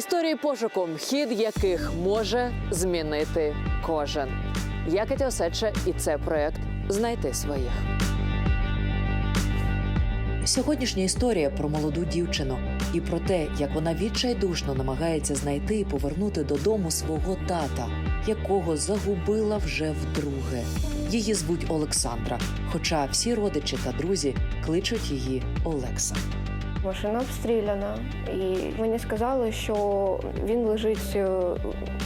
Історії пошуку, хід яких може змінити кожен. Я Катя Осадча, і це проект Знайти своїх. Сьогоднішня історія про молоду дівчину і про те, як вона відчайдушно намагається знайти і повернути додому свого тата, якого загубила вже вдруге. Її звуть Олександра, хоча всі родичі та друзі кличуть її Олекса. Машина обстріляна, і мені сказали, що він лежить е,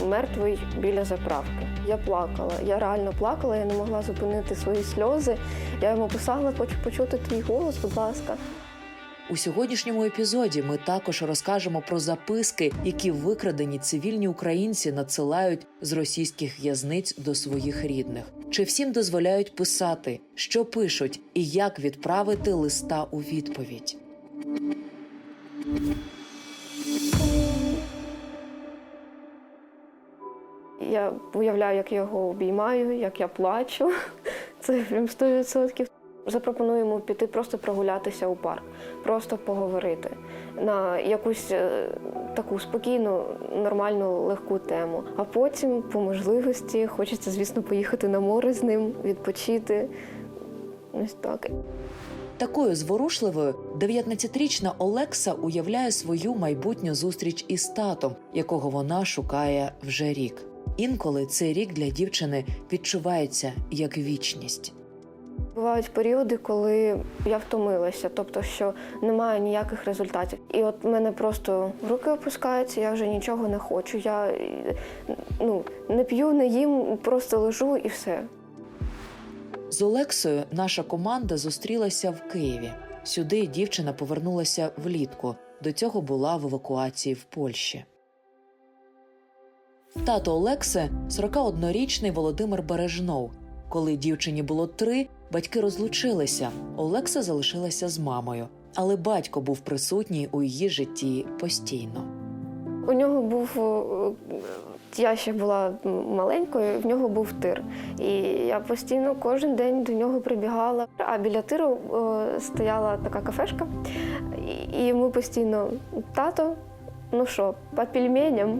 мертвий біля заправки. Я плакала, я реально плакала, я не могла зупинити свої сльози. Я йому писала, хочу почути твій голос, будь ласка. У сьогоднішньому епізоді ми також розкажемо про записки, які викрадені цивільні українці надсилають з російських в'язниць до своїх рідних. Чи всім дозволяють писати, що пишуть, і як відправити листа у відповідь. Уявляю, як я його обіймаю, як я плачу. Це прям 100%. Запропоную йому піти просто прогулятися у парк, просто поговорити на якусь е, таку спокійну, нормальну, легку тему. А потім, по можливості, хочеться, звісно, поїхати на море з ним, відпочити. Ось так. Такою зворушливою 19-річна Олекса уявляє свою майбутню зустріч із татом, якого вона шукає вже рік. Інколи цей рік для дівчини відчувається як вічність. Бувають періоди, коли я втомилася, тобто що немає ніяких результатів. І от мене просто руки опускаються, я вже нічого не хочу. Я ну, не п'ю, не їм, просто лежу і все. З Олексою наша команда зустрілася в Києві. Сюди дівчина повернулася влітку. До цього була в евакуації в Польщі. Тато Олекси 41-річний Володимир Бережнов. Коли дівчині було три, батьки розлучилися. Олекса залишилася з мамою, але батько був присутній у її житті постійно. У нього був е, я ще була маленькою, в нього був тир. І я постійно кожен день до нього прибігала. А біля тиру е, стояла така кафешка, і- і ми постійно тато. Ну що, по пельменям?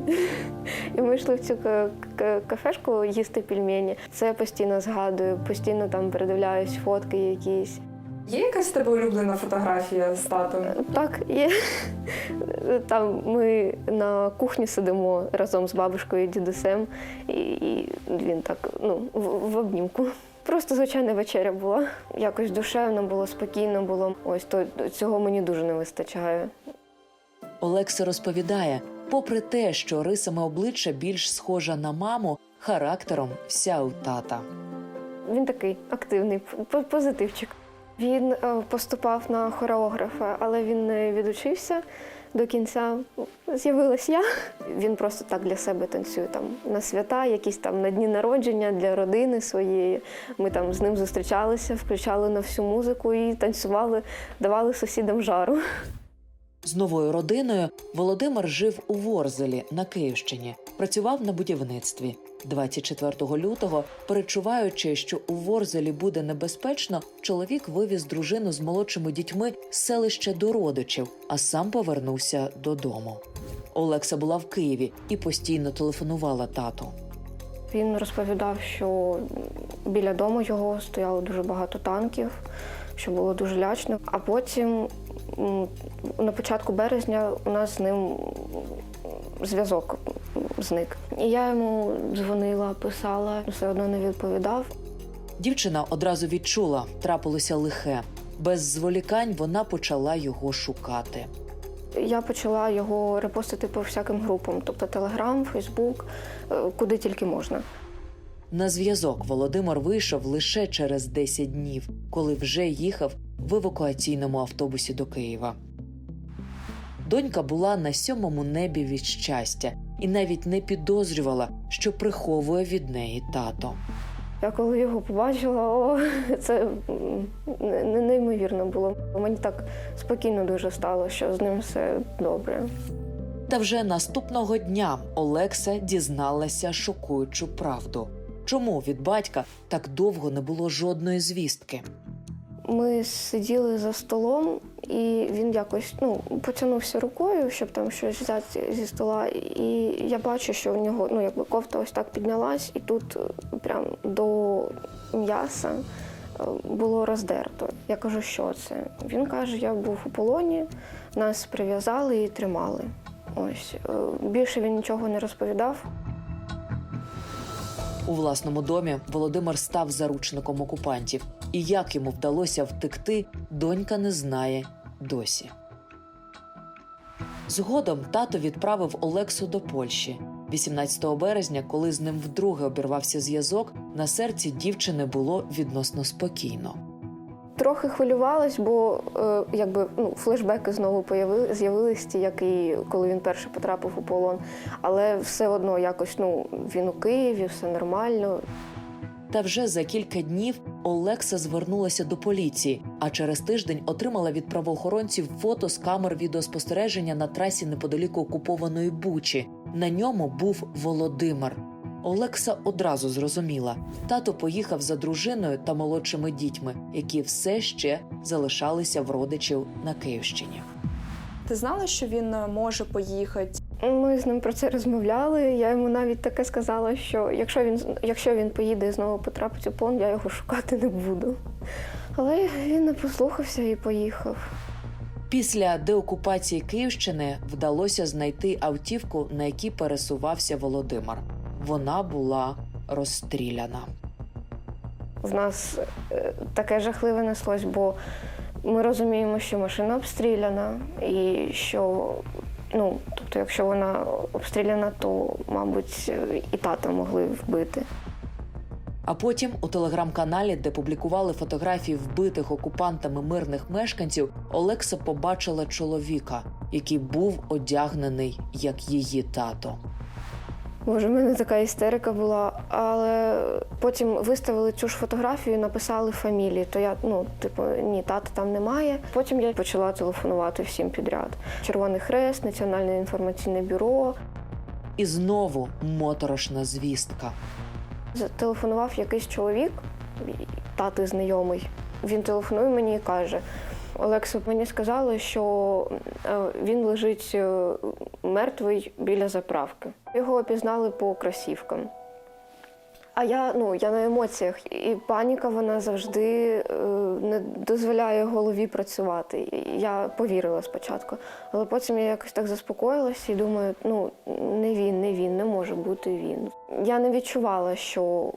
І ми йшли в цю ка- ка- кафешку їсти пельмені. Це я постійно згадую, постійно там передивляюсь фотки якісь. Є якась тебе улюблена фотографія з татом? Так, є. Там ми на кухні сидимо разом з бабушкою і дідусем, і, і він так ну, в, в обнімку. Просто звичайна вечеря була. Якось душевно було, спокійно було. Ось то цього мені дуже не вистачає. Олекса розповідає, попри те, що рисами обличчя більш схожа на маму, характером вся у тата. Він такий активний, позитивчик. Він е, поступав на хореографа, але він не відучився до кінця. З'явилась я. Він просто так для себе танцює там на свята, якісь там на дні народження для родини своєї. Ми там з ним зустрічалися, включали на всю музику і танцювали, давали сусідам жару. З новою родиною Володимир жив у Ворзелі на Київщині, працював на будівництві. 24 лютого, перечуваючи, що у Ворзелі буде небезпечно, чоловік вивіз дружину з молодшими дітьми з селища до родичів, а сам повернувся додому. Олекса була в Києві і постійно телефонувала тату. Він розповідав, що біля дому його стояло дуже багато танків, що було дуже лячно. А потім на початку березня у нас з ним зв'язок зник. І я йому дзвонила, писала, все одно не відповідав. Дівчина одразу відчула, трапилося лихе. Без зволікань вона почала його шукати. Я почала його репостити по всяким групам, тобто Телеграм, Фейсбук, куди тільки можна. На зв'язок Володимир вийшов лише через 10 днів, коли вже їхав в евакуаційному автобусі до Києва. Донька була на сьомому небі від щастя і навіть не підозрювала, що приховує від неї тато. Я коли його побачила, о, це не- не- неймовірно було. Мені так спокійно дуже стало, що з ним все добре. Та вже наступного дня Олекса дізналася шокуючу правду. Чому від батька так довго не було жодної звістки? Ми сиділи за столом, і він якось ну, потягнувся рукою, щоб там щось взяти зі стола. І я бачу, що у нього ну, якби кофта ось так піднялась, і тут е, прям до м'яса е, було роздерто. Я кажу, що це? Він каже, я був у полоні, нас прив'язали і тримали. Ось е, більше він нічого не розповідав. У власному домі Володимир став заручником окупантів, і як йому вдалося втекти, донька не знає досі. Згодом тато відправив Олексу до Польщі. 18 березня, коли з ним вдруге обірвався зв'язок, на серці дівчини було відносно спокійно. Трохи хвилювалась, бо е, якби ну, флешбеки знову появи, з'явились ті, як і коли він перше потрапив у полон. Але все одно якось ну, він у Києві, все нормально. Та вже за кілька днів Олекса звернулася до поліції, а через тиждень отримала від правоохоронців фото з камер відеоспостереження на трасі неподалік окупованої Бучі. На ньому був Володимир. Олекса одразу зрозуміла, тато поїхав за дружиною та молодшими дітьми, які все ще залишалися в родичів на Київщині. Ти знала, що він е, може поїхати? Ми з ним про це розмовляли. Я йому навіть таке сказала, що якщо він, якщо він поїде і знову потрапить у полон, я його шукати не буду. Але він не послухався і поїхав. Після деокупації Київщини вдалося знайти автівку, на якій пересувався Володимир. Вона була розстріляна. В нас е, таке жахливе неслось, бо ми розуміємо, що машина обстріляна, і що, ну, тобто, якщо вона обстріляна, то, мабуть, і тата могли вбити. А потім у телеграм-каналі, де публікували фотографії вбитих окупантами мирних мешканців, Олекса побачила чоловіка, який був одягнений як її тато. Боже, в мене така істерика була, але потім виставили цю ж фотографію написали фамілії. То я, ну, типу, ні, тата там немає. Потім я почала телефонувати всім підряд. Червоний Хрест, Національне інформаційне бюро. І знову моторошна звістка. Зателефонував якийсь чоловік, тати знайомий. Він телефонує мені і каже: Олексо, мені сказали, що е, він лежить е, мертвий біля заправки. Його опізнали по кросівкам. А я, ну, я на емоціях, і паніка вона завжди е, не дозволяє голові працювати. Я повірила спочатку, але потім я якось так заспокоїлася і думаю, ну не він, не він, не може бути він. Я не відчувала, що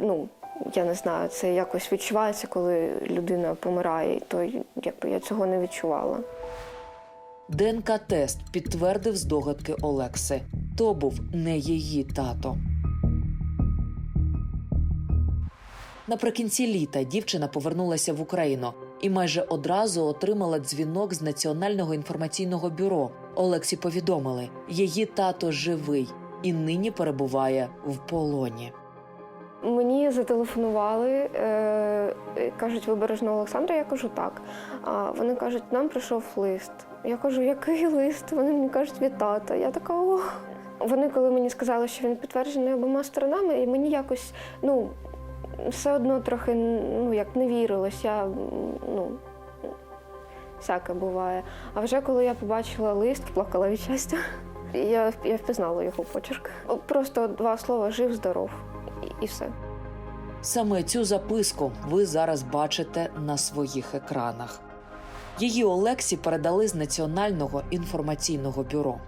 ну я не знаю, це якось відчувається, коли людина помирає. То якби я цього не відчувала. ДНК-тест підтвердив здогадки Олекси. То був не її тато. Наприкінці літа дівчина повернулася в Україну і майже одразу отримала дзвінок з Національного інформаційного бюро. Олексі повідомили, її тато живий і нині перебуває в полоні. Мені зателефонували, е, кажуть, ви бережного Олександра. Я кажу так. А вони кажуть, нам прийшов лист. Я кажу, який лист? Вони мені кажуть, від тата. Я така о. Вони, коли мені сказали, що він підтверджений обома сторонами, і мені якось ну все одно трохи ну як не вірилось. Я ну всяке буває. А вже коли я побачила лист, плакала від щастя. Я, я впізнала його почерк. Просто два слова жив, здоров і, все. Саме цю записку ви зараз бачите на своїх екранах. Її Олексі передали з Національного інформаційного бюро.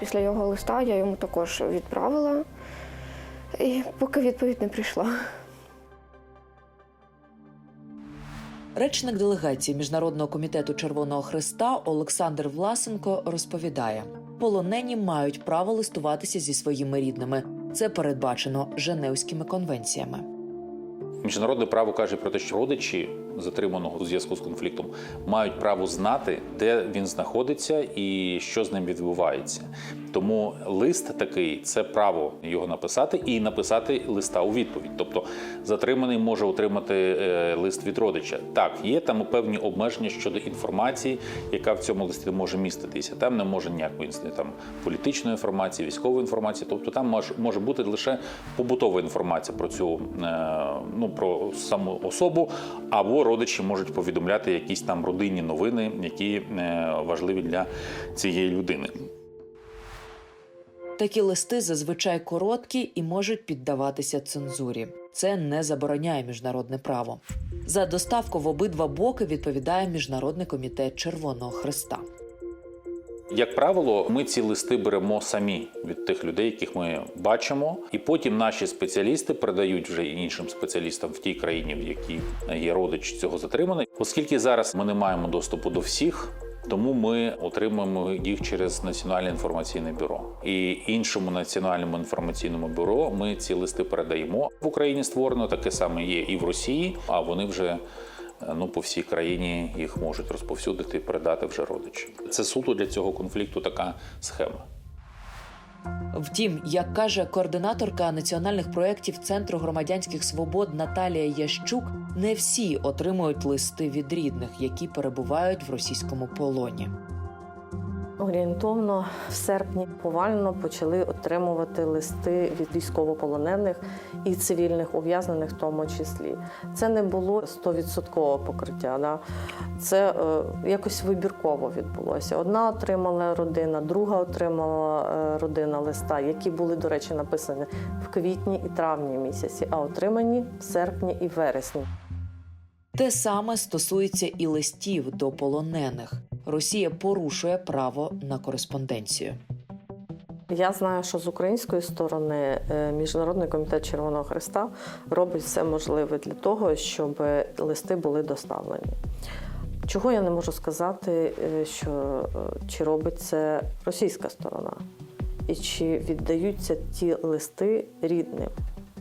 Після його листа я йому також відправила, і поки відповідь не прийшла. Речник делегації Міжнародного комітету Червоного Христа Олександр Власенко розповідає: полонені мають право листуватися зі своїми рідними. Це передбачено Женевськими конвенціями. Міжнародне право каже про те, що родичі затриманого у зв'язку з конфліктом мають право знати, де він знаходиться і що з ним відбувається. Тому лист такий це право його написати і написати листа у відповідь. Тобто затриманий може отримати е, лист від родича. Так, є там певні обмеження щодо інформації, яка в цьому листі може міститися. Там не може ніякої там політичної інформації, військової інформації. Тобто там може, бути лише побутова інформація про цю е, ну про саму особу або родичі можуть повідомляти якісь там родинні новини, які е, важливі для цієї людини. Такі листи зазвичай короткі і можуть піддаватися цензурі. Це не забороняє міжнародне право. За доставку в обидва боки відповідає Міжнародний комітет Червоного Христа. Як правило, ми ці листи беремо самі від тих людей, яких ми бачимо, і потім наші спеціалісти передають вже іншим спеціалістам в тій країні, в якій є родич цього затриманий. Оскільки зараз ми не маємо доступу до всіх. Тому ми отримуємо їх через національне інформаційне бюро і іншому національному інформаційному бюро. Ми ці листи передаємо в Україні. Створено таке саме є і в Росії. А вони вже е, ну по всій країні їх можуть розповсюдити передати вже родичі. Це суто для цього конфлікту така схема. Втім, як каже координаторка національних проєктів Центру громадянських свобод Наталія Ящук, не всі отримують листи від рідних, які перебувають в російському полоні. Орієнтовно в серпні повально почали отримувати листи від військовополонених і цивільних ув'язнених, в тому числі. Це не було 100% покриття. Да? Це е, якось вибірково відбулося. Одна отримала родина, друга отримала е, родина листа, які були, до речі, написані в квітні і травні місяці, а отримані в серпні і вересні. Те саме стосується і листів до полонених. Росія порушує право на кореспонденцію. Я знаю, що з української сторони е, Міжнародний комітет Червоного Христа робить все можливе для того, щоб листи були доставлені. Чого я не можу сказати, е, що е, чи робить це російська сторона, і чи віддаються ті листи рідним,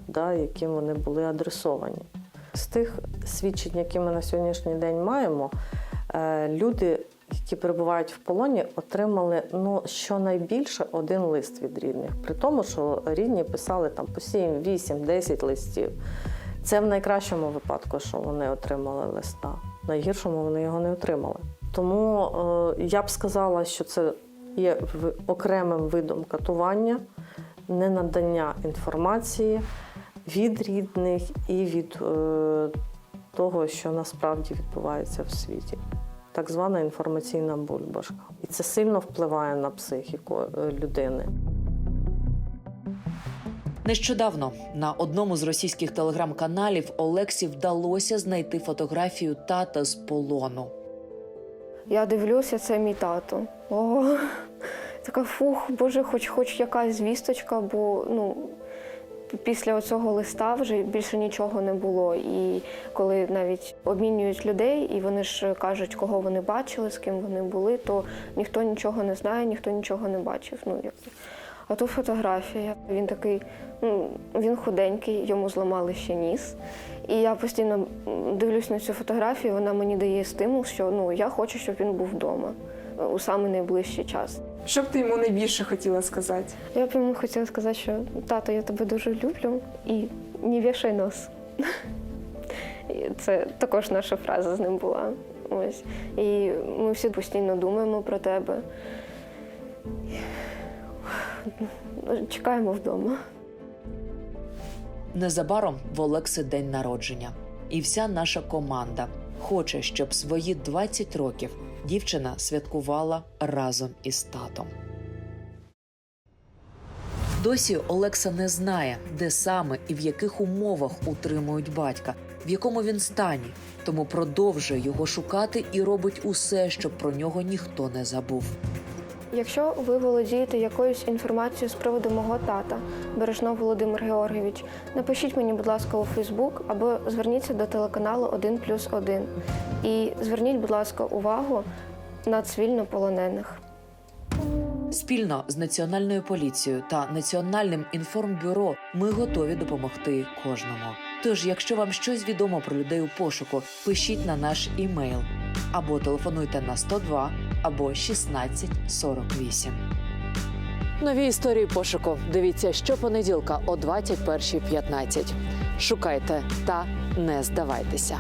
да, яким вони були адресовані. З тих свідчень, які ми на сьогоднішній день маємо, люди, які перебувають в полоні, отримали ну щонайбільше один лист від рідних. При тому, що рідні писали там по 7, 8, 10 листів. Це в найкращому випадку, що вони отримали листа. В найгіршому вони його не отримали. Тому е, я б сказала, що це є окремим видом катування, ненадання інформації від рідних і від е, того, що насправді відбувається в світі. Так звана інформаційна бульбашка. І це сильно впливає на психіку е, людини. Нещодавно на одному з російських телеграм-каналів Олексі вдалося знайти фотографію тата з полону. Я дивлюся, це мій тато. О, така фух, боже, хоч хоч якась звісточка, бо ну. Після цього листа вже більше нічого не було. І коли навіть обмінюють людей, і вони ж кажуть, кого вони бачили, з ким вони були, то ніхто нічого не знає, ніхто нічого не бачив. Ну, як... А тут фотографія. Він такий, ну, він худенький, йому зламали ще ніс. І я постійно дивлюсь на цю фотографію, вона мені дає стимул, що ну, я хочу, щоб він був вдома у самий найближчий час. Що б ти йому найбільше хотіла сказати? Я б йому хотіла сказати, що тато, я тебе дуже люблю і не вішай нос. І Це також наша фраза з ним була. Ось. І ми всі постійно думаємо про тебе. Чекаємо вдома. Незабаром в Олекси день народження, і вся наша команда хоче, щоб свої 20 років дівчина святкувала разом із татом. Досі Олекса не знає, де саме і в яких умовах утримують батька, в якому він стані, тому продовжує його шукати і робить усе, щоб про нього ніхто не забув. Якщо ви володієте якоюсь інформацією з приводу мого тата, Бережно Володимир Георгійович, напишіть мені, будь ласка, у Фейсбук або зверніться до телеканалу 1 плюс 1. І зверніть, будь ласка, увагу на цивільно полонених. Спільно з національною поліцією та національним інформбюро ми готові допомогти кожному. Тож, якщо вам щось відомо про людей у пошуку, пишіть на наш імейл або телефонуйте на 102 або 1648. Нові історії пошуку. Дивіться щопонеділка о 21.15. Шукайте та не здавайтеся.